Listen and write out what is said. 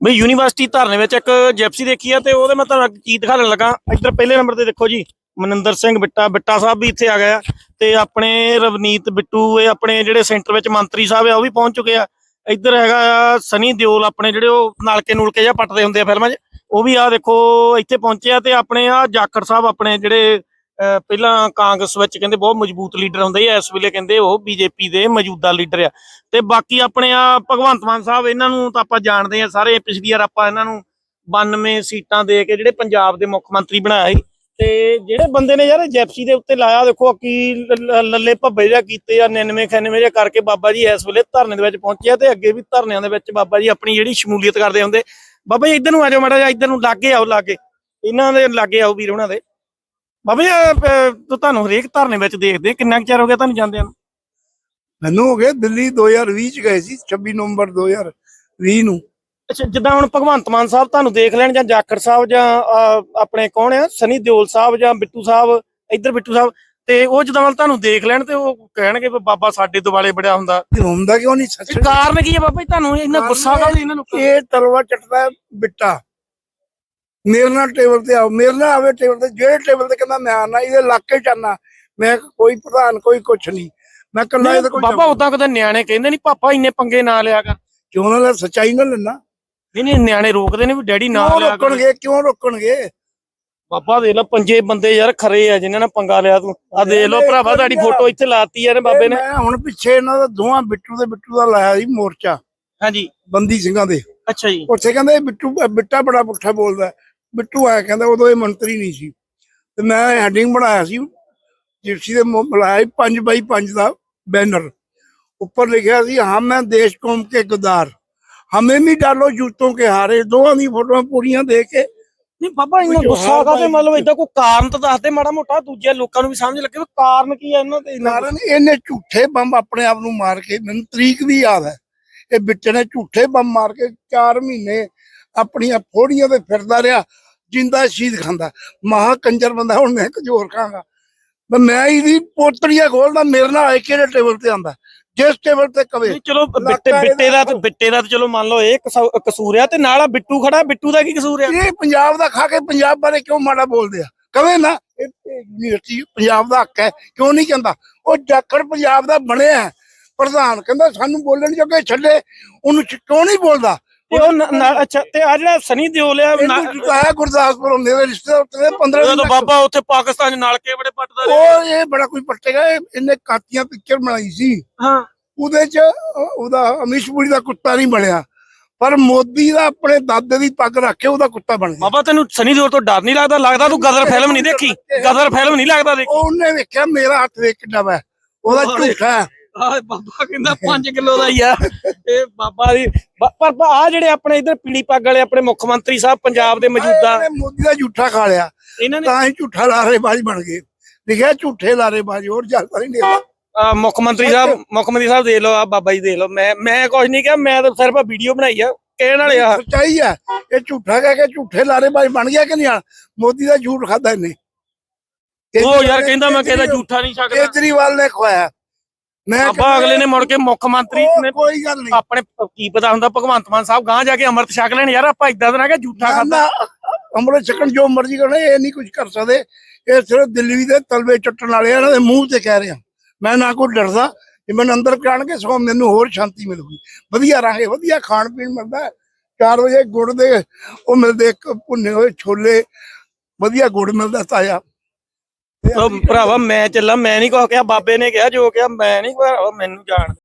ਮੈਂ ਯੂਨੀਵਰਸਿਟੀ ਧਰਨੇ ਵਿੱਚ ਇੱਕ ਜਿਪਸੀ ਦੇਖੀ ਆ ਤੇ ਉਹਦੇ ਮੈਂ ਤੁਹਾਨੂੰ ਇੱਕ ਚੀਜ਼ ਦਿਖਾਉਣ ਲੱਗਾ। ਇੱਧਰ ਪਹਿਲੇ ਨੰਬਰ ਤੇ ਦੇਖੋ ਜੀ, ਮਨਿੰਦਰ ਸਿੰਘ ਬਿੱਟਾ ਬਿੱਟਾ ਸਾਹਿਬ ਵੀ ਇੱਥੇ ਆ ਗਏ ਆ ਤੇ ਆਪਣੇ ਰਵਨੀਤ ਬਿੱਟੂ, ਇਹ ਆਪਣੇ ਜਿਹੜੇ ਸੈਂਟਰ ਵਿੱਚ ਮੰਤਰੀ ਸਾਹਿਬ ਆ, ਉਹ ਵੀ ਪਹੁੰਚ ਚੁੱਕੇ ਆ। ਇੱਧਰ ਹੈਗਾ ਆ ਸਨੀ ਦਿਓਲ, ਆਪਣੇ ਜਿਹੜੇ ਉਹ ਨਾਲਕੇ ਨੂਲਕੇ ਜਾਂ ਪੱਟਦੇ ਹੁੰਦੇ ਆ ਫਿਲਮਾਂ 'ਚ, ਉਹ ਵੀ ਆ ਦੇਖੋ ਇੱਥੇ ਪਹੁੰਚੇ ਆ ਤੇ ਆਪਣੇ ਆ ਜਾਖੜ ਸਾਹਿਬ, ਆਪਣੇ ਜਿਹੜੇ ਪਹਿਲਾਂ ਕਾਂਗਰਸ ਵਿੱਚ ਕਹਿੰਦੇ ਬਹੁਤ ਮਜ਼ਬੂਤ ਲੀਡਰ ਹੁੰਦੇ ਆ ਇਸ ਵੇਲੇ ਕਹਿੰਦੇ ਉਹ ਬੀਜੇਪੀ ਦੇ ਮੌਜੂਦਾ ਲੀਡਰ ਆ। ਤੇ ਬਾਕੀ ਆਪਣੇ ਆ ਭਗਵੰਤ ਮਾਨ ਸਾਹਿਬ, ਇਹਨਾਂ ਨੂੰ ਤਾਂ ਆਪਾਂ ਜਾਣਦੇ ਆ ਸਾਰੇ, ਪਿਛਲੀ ਵਾਰ ਆਪਾਂ ਇਹਨਾਂ ਨੂੰ 92 ਸੀਟਾਂ ਦੇ ਕੇ ਜਿਹੜੇ ਪੰਜਾਬ ਦੇ ਮੁੱਖ ਮੰਤਰੀ ਬਣਾਇਆ ਸੀ, ਤੇ ਜਿਹੜੇ ਬੰਦੇ ਨੇ ਯਾਰ ਜੈਪਸੀ ਦੇ ਉੱਤੇ ਲਾਇਆ, ਦੇਖੋ ਕੀ ਲੱਲੇ ਭੱਬੇ ਜਿਹਾ ਕੀਤੇ ਆ 99 99 ਜਿਹਾ ਕਰਕੇ ਬਾਬਾ ਜੀ ਇਸ ਵੇਲੇ ਧਰਨੇ ਦੇ ਵਿੱਚ ਪਹੁੰਚੇ ਆ, ਤੇ ਅੱਗੇ ਵੀ ਧਰਨਿਆਂ ਦੇ ਵਿੱਚ ਬਾਬਾ ਜੀ ਆਪਣੀ ਜਿਹੜੀ ਸ਼ਮੂਲੀਅਤ ਕਰਦੇ ਹੁੰਦੇ। ਬਾਬਾ ਜੀ ਇੱਧਰ ਨੂੰ ਆ ਜਾਓ ਮਾੜਾ ਜਿਹਾ, ਇੱਧਰ ਨੂੰ ਲਾਗੇ ਆਓ ਲਾਗੇ। ਇਹਨਾਂ ਦੇ ਲਾਗੇ ਆਓ ਵੀਰ ਉਹਨਾਂ ਦੇ। ਬਾਬਾ ਜੀ ਅਹ, ਅਹ, ਤੁਹਾਨੂੰ ਹਰੇਕ ਧਰਨੇ ਵਿੱਚ ਦੇਖਦੇ ਕਿੰਨਾ ਕੁ ਚਿਰ ਹੋ ਗਿਆ ਤੁਹਾਨੂੰ ਜਾਂਦਿਆਂ ਨੂੰ? ਮੈਨੂੰ ਹੋ ਗਏ ਦਿੱਲੀ 2020 ਚ ਗਏ ਸੀ 26 ਨਵੰਬਰ 2020 ਨੂੰ। ਅੱਛਾ ਜਿੱਦਾਂ ਹੁਣ ਭਗਵੰਤ ਮਾਨ ਸਾਹਿਬ ਤੁਹਾਨੂੰ ਦੇਖ ਲੈਣ ਜਾਂ ਜਾਖੜ ਸਾਹਿਬ ਜਾਂ ਅਹ, ਆਪਣੇ ਕੌਣ ਆ? ਸਨੀ ਦਿਓਲ ਸਾਹਿਬ ਜਾਂ ਬਿੱਟੂ ਸਾਹਿਬ ਇੱਧਰ ਬਿੱਟੂ ਸਾਹਿਬ ਤੇ ਉਹ ਜਦੋਂ ਵੱਲ ਤੁਹਾਨੂੰ ਦੇਖ ਲੈਣ ਤੇ ਉਹ ਕਹਿਣਗੇ ਵੀ ਬਾਬਾ ਸਾਡੇ ਦੁਆਲੇ ਬੜਿਆ ਹੁੰਦਾ। ਤੇ ਹੁੰਦਾ ਕਿਉਂ ਨਹੀਂ? ਸੱਚ ਇਹ ਕਾਰਨ ਕੀ ਹੈ ਬਾਬਾ ਜੀ? ਤੁਹਾਨੂੰ ਇੰਨਾ ਗੁੱਸਾ ਕਾਹਦਾ ਇਹਨਾਂ ਨੂੰ? ਇਹ ਤਲਵਾ ਚੱਟਦਾ ਬਿੱਟਾ। ਮੇਰੇ ਨਾਲ ਟੇਬਲ ਤੇ ਆਓ ਮੇਰੇ ਨਾਲ ਆਵੇ ਟੇਬਲ ਤੇ ਜਿਹੜੇ ਟੇਬਲ ਤੇ ਕਹਿੰਦਾ ਮੈਂ ਆਣਾ ਇਹਦੇ ਇਲਾਕੇ ਚ ਆਣਾ ਮੈਂ ਕੋਈ ਪ੍ਰਧਾਨ ਕੋਈ ਕੁਛ ਨਹੀਂ। ਮੈਂ ਕੱਲਾ ਇਹਦੇ ਕੋਲ ਬਾਬਾ ਉਦਾਂ ਕਦੇ ਨਿਆਣੇ ਕਹਿੰਦੇ ਨਹੀਂ ਪਾਪਾ ਇੰਨੇ ਪੰਗੇ ਨਾ ਲਿਆ ਕਰ। ਕਿਉਂ ਨਾ ਲੈ ਸੱਚਾਈ ਨਾਲ ਲੈਣਾ। ਨਹੀਂ ਨਹੀਂ ਨਿਆਣੇ ਰੋਕਦੇ ਨੇ ਵੀ ਡੈਡੀ ਨਾ ਲਿਆ ਰੋਕਣਗੇ ਕਿਉਂ ਰੋਕਣਗੇ? ਬਾਬਾ ਦੇਖ ਲਓ ਪੰਜੇ ਬੰਦੇ ਯਾਰ ਖਰੇ ਆ ਜਿਨ੍ਹਾਂ ਨੇ ਪੰਗਾ ਲਿਆ ਤੂੰ। ਆ ਦੇਖ ਲਓ ਭਰਾਵਾ ਤੁਹਾਡੀ ਫੋਟੋ ਇੱਥੇ ਲਾਤੀ ਆ ਨੇ ਬਾਬੇ ਨੇ। ਮੈਂ ਹੁਣ ਪਿੱਛੇ ਇਹਨਾਂ ਦਾ ਦੋਵਾਂ ਬਿੱਟੂ ਦੇ ਬਿੱਟੂ ਦਾ ਲਾਇਆ ਸੀ ਮੋਰਚਾ ਹਾਂਜੀ। ਬੰਦੀ ਸਿੰਘਾਂ ਦੇ। ਅੱਛਾ ਜੀ। ਉੱਥੇ ਕਹਿੰਦੇ ਬਿੱਟੂ ਬਿੱਟਾ ਬੜਾ ਪੁੱਠਾ ਬੋਲਦਾ। ਬਿੱਟੂ ਆਇਆ ਕਹਿੰਦਾ ਉਦੋਂ ਇਹ ਮੰਤਰੀ ਨਹੀਂ ਸੀ। ਤੇ ਮੈਂ ਹੈਡਿੰਗ ਬਣਾਇਆ ਸੀ ਜਿਪਸੀ ਦੇ ਮੁ- ਬਣਾਇਆ ਸੀ 5 ਬਾਈ 5 ਦਾ ਬੈਨਰ ਉੱਪਰ ਲਿਖਿਆ ਸੀ ਹਮ ਮੈਂ ਦੇਸ਼ ਕੌਮ ਕੇ ਗਦਾਰ। ਹਮੇ ਵੀ ਡਾਲੋ ਜੂਤੋਂ ਕੇ ਹਾਰੇ ਦੋਵਾਂ ਦੀ ਫੋਟੋਆਂ ਪੂਰੀਆਂ ਦੇ ਕੇ। ਨਹੀਂ ਬਾਬਾ ਕੋਈ ਗੁੱਸਾ ਕਾਤੇ ਆਈ ਮਤਲਬ ਇਦਾਂ ਕੋਈ ਕਾਰਨ ਤਾਂ ਦੱਸ ਦੇ ਮਾੜਾ ਮੋਟਾ ਦੂਜੇ ਲੋਕਾਂ ਨੂੰ ਵੀ ਸਮਝ ਲੱਗੇ ਵੀ ਕਾਰਨ ਕੀ ਹੈ ਇਹਨਾਂ ਤੇ ਇੰਨਾ ਕਾਰਨ ਇਹਨੇ ਝੂਠੇ ਬੰਬ ਆਪਣੇ ਆਪ ਨੂੰ ਮਾਰ ਕੇ ਮੈਨੂੰ ਤਰੀਕ ਵੀ ਯਾਦ ਹੈ ਇਹ ਬਿੱਟੇ ਨੇ ਝੂਠੇ ਬੰਬ ਮਾਰ ਕੇ 4 ਮਹੀਨੇ ਆਪਣੀਆਂ ਫੋੜੀਆਂ ਤੇ ਫਿਰਦਾ ਰਿਹਾ। ਜਿੰਦਾ ਸ਼ੀਦ ਖਾਂਦਾ। ਮਹਾ ਕੰਜਰ ਬੰਦਾ ਹੁਣ ਮੈਂ ਕੁਝ ਹੋਰ ਖਾਂਗਾ। ਮੈਂ ਮੈਂ ਇਹਦੀ ਪੋਤੜੀਆਂ ਖੋਲਦਾ ਮੇਰੇ ਨਾਲ ਆਏ ਕਿਹੜੇ ਟੇਬਲ ਤੇ ਆਂਦਾ? ਜਿਸ ਟੇਬਲ ਤੇ ਕਵੇ। ਚਲੋ ਬਿੱਟੇ ਬਿੱਟੇ ਦਾ ਤੇ ਬਿੱਟੇ ਦਾ ਤੇ ਚਲੋ ਮੰਨ ਲਓ ਇਹ ਕਸੂ- ਕਸੂਰ ਆ ਤੇ ਨਾਲ ਆ ਬਿੱਟੂ ਖੜਾ ਬਿੱਟੂ ਦਾ ਕੀ ਕਸੂਰ ਆ? ਇਹ ਪੰਜਾਬ ਦਾ ਖਾ ਕੇ ਪੰਜਾਬ ਬਾਰੇ ਕਿਉਂ ਮਾੜਾ ਬੋਲਦੇ ਆ? ਕਵੇ ਨਾ ਇਹ ਯੂਨੀਵਰਸਿਟੀ ਪੰਜਾਬ ਦਾ ਹੱਕ ਹੈ ਕਿਉਂ ਨਹੀਂ ਕਹਿੰਦਾ? ਉਹ ਜਾਖੜ ਪੰਜਾਬ ਦਾ ਬਣਿਆ। ਪ੍ਰਧਾਨ ਕਹਿੰਦਾ ਸਾਨੂੰ ਬੋਲਣ ਜੋਗੇ ਛੱਡੇ। ਉਹਨੂੰ ਕਿਉਂ ਨਹੀਂ ਬੋਲਦਾ? ਤੇ ਉਹ ਨਾ- ਨਾ- ਅੱਛਾ ਤੇ ਆ ਜਿਹੜਾ ਸਨੀ ਦਿਓਲ ਆ ਨਾ- ਇਹਨੂੰ ਜਿਤਾਇਆ ਗੁਰਦਾਸਪੁਰ ਮੇਰੇ ਰਿਸ਼ਤੇਦਾਰ ਉੱਤੇ 15 ਜਦੋਂ ਦਿਨ ਬਾਬਾ ਉੱਥੇ ਪਾਕਿਸਤਾਨ ਚ ਨਾਲਕੇ ਬੜੇ ਪੱਟਦਾ ਰਿਹਾ। ਉਹ ਇਹ ਬੜਾ ਕੋਈ ਪੱਟੇਗਾ ਇਹ- ਇਹਨੇ ਕਾਤੀਆਂ ਪਿਕਚਰ ਬਣਾਈ ਸੀ। ਹਾਂ। ਉਹਦੇ ਚ ਉਹ- ਉਹਦਾ ਅਮਿਸ਼ਪੁਰੀ ਦਾ ਕੁੱਤਾ ਨਹੀਂ ਬਣਿਆ। ਪਰ ਮੋਦੀ ਦਾ ਆਪਣੇ ਦਾਦੇ ਦੀ ਪੱਗ ਰੱਖ ਕੇ ਉਹਦਾ ਕੁੱਤਾ ਬਣ ਗਿਆ। ਬਾਬਾ ਤੈਨੂੰ ਸਨੀ ਦਿਓਲ ਤੋਂ ਡਰ ਨਹੀਂ ਲੱਗਦਾ? ਲੱਗਦਾ ਤੂੰ ਗਦਰ ਫਿਲਮ ਨਹੀਂ ਦੇਖੀ? ਗਦਰ ਫਿਲਮ ਨਹੀਂ ਲੱਗਦਾ ਦੇਖੀ? ਉਹਨੇ ਵੇਖਿਆ ਮੇਰਾ ਹੱਥ ਵੇਖ ਕਿੱਡਾ ਵਾ। ਉਹਦਾ ਝੂਠਾ। ਹੈ ਆਹ ਬਾਬਾ ਕਹਿੰਦਾ 5 ਕਿਲੋ ਦਾ ਹੀ ਆ। ਇਹ ਬਾਬਾ ਦੀ ਬ- ਪਰ ਆ ਜਿਹੜੇ ਆਪਣੇ ਇਧਰ ਪੀਲੀ ਪੱਗ ਵਾਲੇ ਆਪਣੇ ਮੁੱਖ ਮੰਤਰੀ ਸਾਹਿਬ ਪੰਜਾਬ ਦੇ ਮੌਜੂਦਾ ਇਹਨੇ ਮੋਦੀ ਦਾ ਝੂਠਾ ਖਾ ਲਿਆ। ਇਹਨਾਂ ਨੇ ਤਾਂ ਹੀ ਝੂਠਾ ਲਾਰੇਬਾਜ਼ ਬਣ ਗਏ। ਲਿਖਿਆ ਝੂਠੇ ਲਾਰੇਬਾਜ਼ ਹੋਰ ਚੱਲਦਾ ਨਹੀਂ ਨਿਕਲਦਾ ਆਹ ਮੁੱਖ ਮੰਤਰੀ ਸਾਹਿਬ ਮੁੱਖ ਮੰਤਰੀ ਸਾਹਿਬ ਦੇਖ ਲਓ ਆ ਬਾਬਾ ਜੀ ਦੇਖ ਲਓ। ਮੈਂ ਮੈਂ ਕੁਝ ਨਹੀਂ ਕਿਹਾ ਮੈਂ ਤਾਂ ਸਿਰਫ ਵੀਡੀਓ ਬਣਾਈ ਆ ਕਹਿਣ ਵਾਲੇ ਆ। ਸੱਚਾਈ ਹੈ ਇਹ ਝੂਠਾ ਕਹਿ ਕੇ ਝੂਠੇ ਲਾਰੇਬਾਜ਼ ਬਣ ਗਿਆ ਕਿ ਨਹੀਂ ਆ? ਮੋਦੀ ਦਾ ਝੂਠ ਖਾਦਾ ਇਹਨੇ। ਉਹ ਯਾਰ ਕਹਿੰਦਾ ਮੈਂ ਕਹਿੰਦਾ ਝੂਠਾ ਨਹੀਂ ਸਕਦਾ ਕੇਜਰੀਵਾਲ ਨੇ ਖਵਾਇਆ। ਮੈਂ ਬਾਬਾ ਅਗਲੇ ਨੇ ਮੁੜ ਕੇ ਮੁੱਖ ਮੰਤਰੀ ਨੇ ਕੋਈ ਗੱਲ ਨਹੀਂ। ਆਪਣੇ ਕੀ ਪਤਾ ਹੁੰਦਾ ਭਗਵੰਤ ਮਾਨ ਸਾਹਿਬ ਗਾਂ ਜਾ ਕੇ ਅੰਮ੍ਰਿਤ ਛਕ ਲੈਣ ਯਾਰ ਆਪਾਂ ਇਦਾਂ ਦਾ ਨਾ ਕਿ ਝੂਠਾ ਖਾਦਾ ਅਮਰਤ ਛਕਣ ਜੋ ਮਰਜ਼ੀ ਕਰਨਾ ਇਹ ਨਹੀਂ ਕੁਝ ਕਰ ਸਕਦੇ। ਇਹ ਸਿਰਫ ਦਿੱਲੀ ਦੇ ਤਲਵੇ ਚੱਟਣ ਵਾਲੇ ਆ, ਇਹਨਾਂ ਦੇ ਮੂੰਹ ਤੇ ਕਹਿ ਰਿਹਾ ਮੈਂ ਨਾ ਕੋਈ ਡਰਦਾ ਜੇ ਮੈਨੂੰ ਅੰਦਰ ਕਾਣਗੇ ਸਗੋਂ ਮੈਨੂੰ ਹੋਰ ਸ਼ਾਂਤੀ ਮਿਲੂਗੀ। ਵਧੀਆ ਰਾਂਗੇ ਵਧੀਆ ਖਾਣ ਪੀਣ ਮਿਲਦਾ 4 ਵਜੇ ਗੁੜ ਦੇ ਉਹ ਮਿਲਦੇ ਇੱਕ ਭੁੰਨੇ ਹੋਏ ਛੋਲੇ ਵਧੀਆ ਗੁੜ ਮਿਲਦਾ ਤਾਜ਼ਾ। ਤੇ ਭਰਾਵਾ, ਮੈਂ ਚੱਲਾਂ, ਮੈਂ ਨਹੀਂ ਕੁਛ ਕਿਹਾ, ਬਾਬੇ ਨੇ ਕਿਹਾ, ਜੋ ਕਿਹਾ, ਮੈਂ ਨਹੀਂ ਭਰਾਵਾ, ਮੈਨੂੰ ਜਾਣ